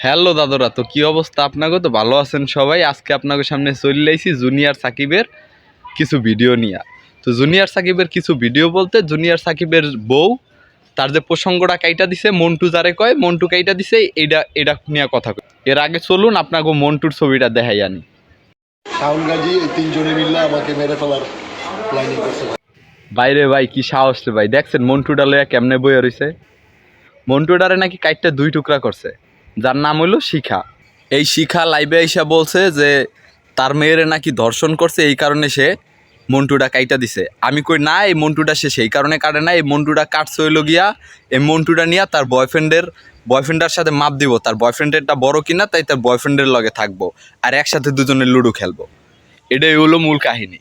Hello Dadra তো কি অবস্থা আপনাকে তো ভালো আছেন সবাই। আজকে আপনাকে সামনে চলে আইছি জুনিয়র সাকিবের কিছু ভিডিও নিয়ে। তো জুনিয়র সাকিবের কিছু ভিডিও বলতে জুনিয়র সাকিবের বউ তার যে প্রসঙ্গটা কাইটা দিছে মন্টু যারে কয় মন্টু কাইটা দিছে এইটা এটা নিয়ে কথা কই এর আগে চলুন আপনাকে মন্টুর ছবিটা দেখাই আনি। গাজী এই তিনজনে মিললে আমাকে মেরে ফেলার প্ল্যানিং করছে। বাইরে ভাই কি সাহস রে ভাই। দেখছেন মন্টুটা লইয়া কেমনে বইয়া রইছে? মন্টুটারে নাকি কাইটটা দুই টুকরা করছে। যার নাম হইল শিখা। এই শিখা লাইভে আইসা বলছে যে, তার মেয়েরে নাকি ধর্ষণ করছে, এই কারণে সে মন্টুটা কাইটা দিছে। আমি কই, না, এই মন্টুটা সে সেই কারণে কাটে না, এই মন্টুটা কাটছে হইল গিয়া, এই মন্টুটা নিয়ে তার বয়ফ্রেন্ডের বয়ফ্রেন্ডের সাথে মাপ দিব। তার বয়ফ্রেন্ডেরটা বড় কিনা, তাই তার বয়ফ্রেন্ডের লগে থাকব, আর একসাথে দুজনে লুডো খেলব। এটাই হলো মূল কাহিনী।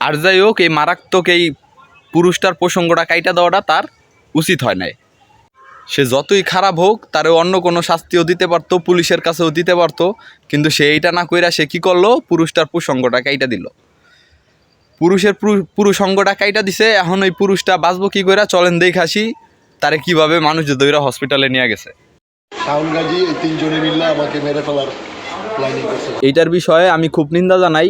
আর যাই হোক, এই মারাত্মক এই পুরুষটার প্রসঙ্গটা কাইটা দেওয়াটা তার উচিত হয় নাই। সে যতই খারাপ হোক তারে অন্য কোনো শাস্তিও দিতে পারতো পুলিশের কাছেও দিতে পারতো কিন্তু সে এইটা না কইরা সে কি করল? পুরুষটার প্রসঙ্গটা কাইটা দিল। পুরুষের পুরু- পুরুষঙ্গটা কাইটা দিছে এখন ওই পুরুষটা বাঁচবো কি কইরা চলেন দেখাসি তারে কীভাবে মানুষ যে দইরা হসপিটালে নিয়ে গেছে। আমাকে মেরে ফেলার এইটার বিষয়ে আমি খুব নিন্দা জানাই।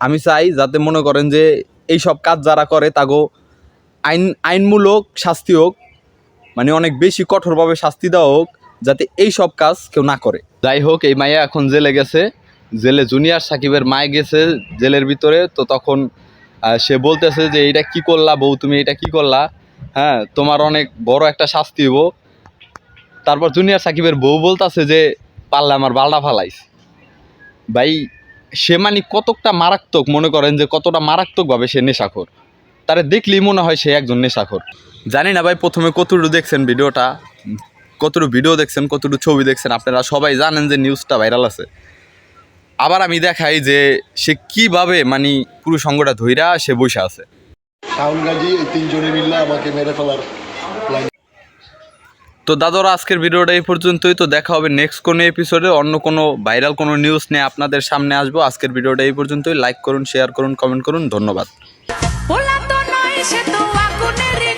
আমি চাই যাতে মনে করেন যে এই সব কাজ যারা করে তাগো আইন আইনমূলক শাস্তি হোক মানে অনেক বেশি কঠোরভাবে শাস্তি দেওয়া হোক, যাতে এই সব কাজ কেউ না করে। যাই হোক, এই মাইয়া এখন জেলে গেছে। জেলে জুনিয়র সাকিবের মায়ে গেছে জেলের ভিতরে, তো তখন সে বলতেছে যে এটা কি করলা বউ, তুমি এটা কি করলা? হ্যাঁ তোমার অনেক বড় একটা শাস্তি হব তারপর জুনিয়র সাকিবের বউ বলতাছে যে, পারলে আমার বালটা ফালাইস। ভাই, সে মানে কতকটা মারাত্মক, মনে করেন যে কতটা মারাত্মকভাবে সে নেশাখোর। তারে দেখলেই মনে হয় সে একজন নেশাখোর। জানি না ভাই প্রথমে কতটুকু দেখছেন ভিডিওটা? কতটুকু ভিডিও দেখছেন কতটুকু ছবি দেখছেন? আপনারা সবাই জানেন যে নিউজটা ভাইরাল আছে। আবার আমি দেখাই যে সে কীভাবে মানে পুরো সঙ্গটা ধইরা সে বসে আছে। তো দাদারা আজকের ভিডিওটা এই পর্যন্তই। তো দেখা হবে নেক্সট কোনো এপিসোডে অন্য কোনো ভাইরাল কোনো নিউজ নিয়ে আপনাদের সামনে আসব। আজকের ভিডিওটা এই পর্যন্তই। লাইক করুন শেয়ার করুন কমেন্ট করুন। ধন্যবাদ। Ixeto, Akuneri